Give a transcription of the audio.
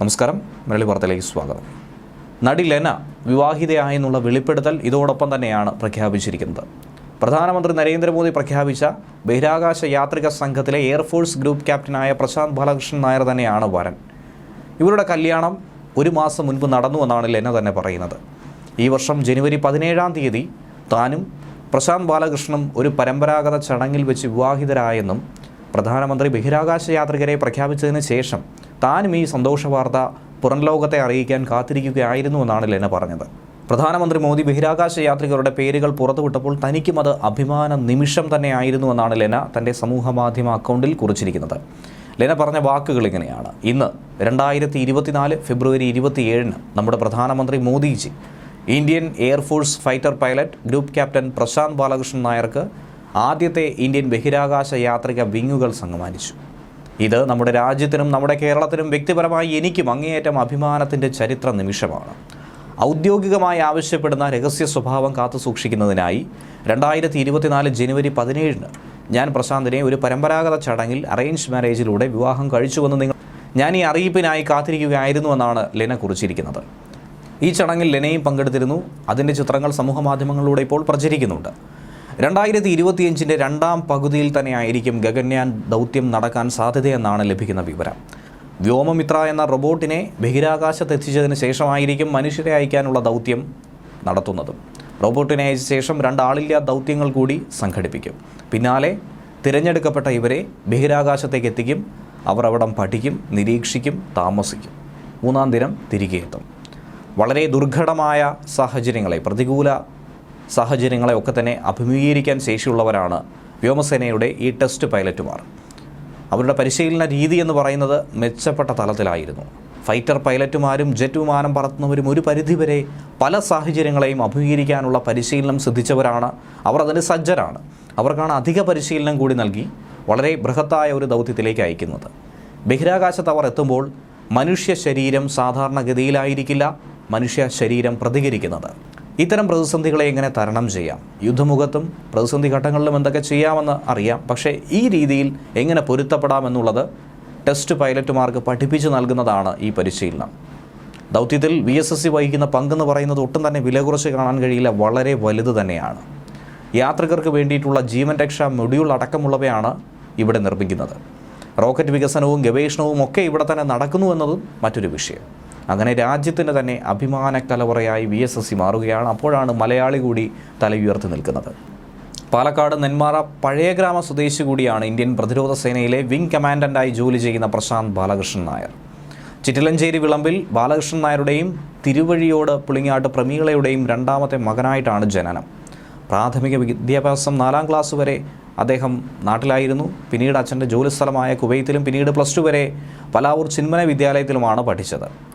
നമസ്കാരം. മലയാളി വാർത്തയിലേക്ക് സ്വാഗതം. നടി ലെന വിവാഹിതയായെന്നുള്ള വെളിപ്പെടുത്തൽ ഇതോടൊപ്പം തന്നെയാണ് പ്രഖ്യാപിച്ചിരിക്കുന്നത്. പ്രധാനമന്ത്രി നരേന്ദ്രമോദി പ്രഖ്യാപിച്ച ബഹിരാകാശ യാത്രിക സംഘത്തിലെ എയർഫോഴ്സ് ഗ്രൂപ്പ് ക്യാപ്റ്റനായ പ്രശാന്ത് ബാലകൃഷ്ണൻ നായർ തന്നെയാണ് വരൻ. ഇവരുടെ കല്യാണം ഒരു മാസം മുൻപ് നടന്നുവെന്നാണ് ലെന തന്നെ പറയുന്നത്. ഈ വർഷം ജനുവരി പതിനേഴാം തീയതി താനും പ്രശാന്ത് ബാലകൃഷ്ണനും ഒരു പരമ്പരാഗത ചടങ്ങിൽ വെച്ച് വിവാഹിതരായെന്നും പ്രധാനമന്ത്രി ബഹിരാകാശ യാത്രികരെ പ്രഖ്യാപിച്ചതിന് ശേഷം താനും ഈ സന്തോഷ വാർത്ത പുറം ലോകത്തെ അറിയിക്കാൻ കാത്തിരിക്കുകയായിരുന്നുവെന്നാണ് ലെന പറഞ്ഞത്. പ്രധാനമന്ത്രി മോദി ബഹിരാകാശ യാത്രികരുടെ പേരുകൾ പുറത്തുവിട്ടപ്പോൾ തനിക്കും അത് അഭിമാന നിമിഷം തന്നെയായിരുന്നു എന്നാണ് ലെന തന്റെ സമൂഹമാധ്യമ അക്കൗണ്ടിൽ കുറിച്ചിരിക്കുന്നത്. ലെന പറഞ്ഞ വാക്കുകൾ ഇങ്ങനെയാണ്. ഇന്ന് രണ്ടായിരത്തി ഇരുപത്തിനാല് ഫെബ്രുവരി ഇരുപത്തിയേഴിന് നമ്മുടെ പ്രധാനമന്ത്രി Modiji Indian Air Force fighter pilot group captain Prashanth Balakrishnan നായർക്ക് ആദ്യത്തെ ഇന്ത്യൻ ബഹിരാകാശ യാത്രിക വിങ്ങുകൾ സമ്മാനിച്ചു. ഇത് നമ്മുടെ രാജ്യത്തിനും നമ്മുടെ കേരളത്തിനും വ്യക്തിപരമായി എനിക്കും അങ്ങേയറ്റം അഭിമാനത്തിന്റെ ചരിത്ര നിമിഷമാണ്. ഔദ്യോഗികമായി ആവശ്യപ്പെടുന്ന രഹസ്യ സ്വഭാവം കാത്തു സൂക്ഷിക്കുന്നതിനായി രണ്ടായിരത്തി ഇരുപത്തിനാല് ജനുവരി പതിനേഴിന് ഞാൻ പ്രശാന്തിനെ ഒരു പരമ്പരാഗത ചടങ്ങിൽ അറേഞ്ച് മാരേജിലൂടെ വിവാഹം കഴിച്ചുവെന്ന് നിങ്ങൾ ഞാൻ ഈ അറിയിപ്പിനായി കാത്തിരിക്കുകയായിരുന്നുവെന്നാണ് ലെന കുറിച്ചിരിക്കുന്നത്. ഈ ചടങ്ങിൽ ലെനയും പങ്കെടുത്തിരുന്നു. അതിന്റെ ചിത്രങ്ങൾ സമൂഹ മാധ്യമങ്ങളിലൂടെ ഇപ്പോൾ പ്രചരിക്കുന്നുണ്ട്. രണ്ടായിരത്തി ഇരുപത്തിയഞ്ചിന്റെ രണ്ടാം പകുതിയിൽ തന്നെ ആയിരിക്കും ഗഗൻയാൻ ദൗത്യം നടക്കാൻ സാധ്യതയെന്നാണ് ലഭിക്കുന്ന വിവരം. വ്യോമമിത്ര എന്ന റോബോട്ടിനെ ബഹിരാകാശത്തെത്തിച്ചതിന് ശേഷമായിരിക്കും മനുഷ്യരെ അയക്കാനുള്ള ദൗത്യം നടത്തുന്നതും. റോബോട്ടിനെ അയച്ച ശേഷം രണ്ടാളില്ലാ ദൗത്യങ്ങൾ കൂടി സംഘടിപ്പിക്കും. പിന്നാലെ തിരഞ്ഞെടുക്കപ്പെട്ട ഇവരെ ബഹിരാകാശത്തേക്ക് എത്തിക്കും. അവർ അവിടം പഠിക്കും നിരീക്ഷിക്കും താമസിക്കും. മൂന്നാം ദിനം തിരികെ എത്തും. വളരെ ദുർഘടമായ സാഹചര്യങ്ങളെ പ്രതികൂല സാഹചര്യങ്ങളെ ഒക്കെ തന്നെ അഭിമുഖീകരിക്കാൻ ശേഷിയുള്ളവരാണ് വ്യോമസേനയുടെ ഈ ടെസ്റ്റ് പൈലറ്റുമാർ. അവരുടെ പരിശീലന രീതി എന്ന് പറയുന്നത് മെച്ചപ്പെട്ട തലത്തിലായിരുന്നു. ഫൈറ്റർ പൈലറ്റുമാരും ജെറ്റ് വിമാനം പറത്തുന്നവരും ഒരു പരിധിവരെ പല സാഹചര്യങ്ങളെയും അഭിമുഖീകരിക്കാനുള്ള പരിശീലനം സിദ്ധിച്ചവരാണ്. അവർ അതിന് സജ്ജരാണ്. അവർക്കാണ് അധിക പരിശീലനം കൂടി നൽകി വളരെ ബൃഹത്തായ ഒരു ദൗത്യത്തിലേക്ക് അയക്കുന്നത്. ബഹിരാകാശത്ത് അവർ എത്തുമ്പോൾ മനുഷ്യ ശരീരം സാധാരണഗതിയിലായിരിക്കില്ല മനുഷ്യ ശരീരം പ്രതികരിക്കുന്നത്. ഇത്തരം പ്രതിസന്ധികളെ എങ്ങനെ തരണം ചെയ്യാം? യുദ്ധമുഖത്തും പ്രതിസന്ധി ഘട്ടങ്ങളിലും എന്തൊക്കെ ചെയ്യാമെന്ന് അറിയാം. പക്ഷേ ഈ രീതിയിൽ എങ്ങനെ പൊരുത്തപ്പെടാമെന്നുള്ളത് ടെസ്റ്റ് പൈലറ്റുമാർക്ക് പഠിപ്പിച്ചു നൽകുന്നതാണ് ഈ പരിശീലനം. ദൗത്യത്തിൽ വി എസ് എസ് സി വഹിക്കുന്ന പങ്കെന്ന് പറയുന്നത് ഒട്ടും തന്നെ വില കുറച്ച് കാണാൻ കഴിയില്ല വളരെ വലുത് തന്നെയാണ്. യാത്രികർക്ക് വേണ്ടിയിട്ടുള്ള ജീവൻ രക്ഷാ മൊഡ്യൂൾ അടക്കമുള്ളവയാണ് ഇവിടെ നിർമ്മിക്കുന്നത്. റോക്കറ്റ് വികസനവും ഗവേഷണവും ഒക്കെ ഇവിടെ തന്നെ നടക്കുന്നു എന്നതും മറ്റൊരു വിഷയം. അങ്ങനെ രാജ്യത്തിന് തന്നെ അഭിമാന കലവറയായി വി എസ് എസ് സി മാറുകയാണ്. അപ്പോഴാണ് മലയാളി കൂടി തല ഉയർത്തി നിൽക്കുന്നത്. പാലക്കാട് നെന്മാറ പഴയ ഗ്രാമ സ്വദേശി കൂടിയാണ് ഇന്ത്യൻ പ്രതിരോധ സേനയിലെ വിംഗ് കമാൻഡന്റായി ജോലി ചെയ്യുന്ന പ്രശാന്ത് ബാലകൃഷ്ണൻ നായർ. ചിറ്റിലഞ്ചേരി വിളമ്പിൽ ബാലകൃഷ്ണൻ നായരുടെയും തിരുവഴിയോട് പുളിങ്ങാട്ട് പ്രമീളയുടെയും രണ്ടാമത്തെ മകനായിട്ടാണ് ജനനം. പ്രാഥമിക വിദ്യാഭ്യാസം നാലാം ക്ലാസ് വരെ അദ്ദേഹം നാട്ടിലായിരുന്നു. പിന്നീട് അച്ഛന്റെ ജോലിസ്ഥലമായ കുവൈത്തിലും പിന്നീട് പ്ലസ് ടു വരെ പലാവൂർ ചിന്മന വിദ്യാലയത്തിലുമാണ് പഠിച്ചത്.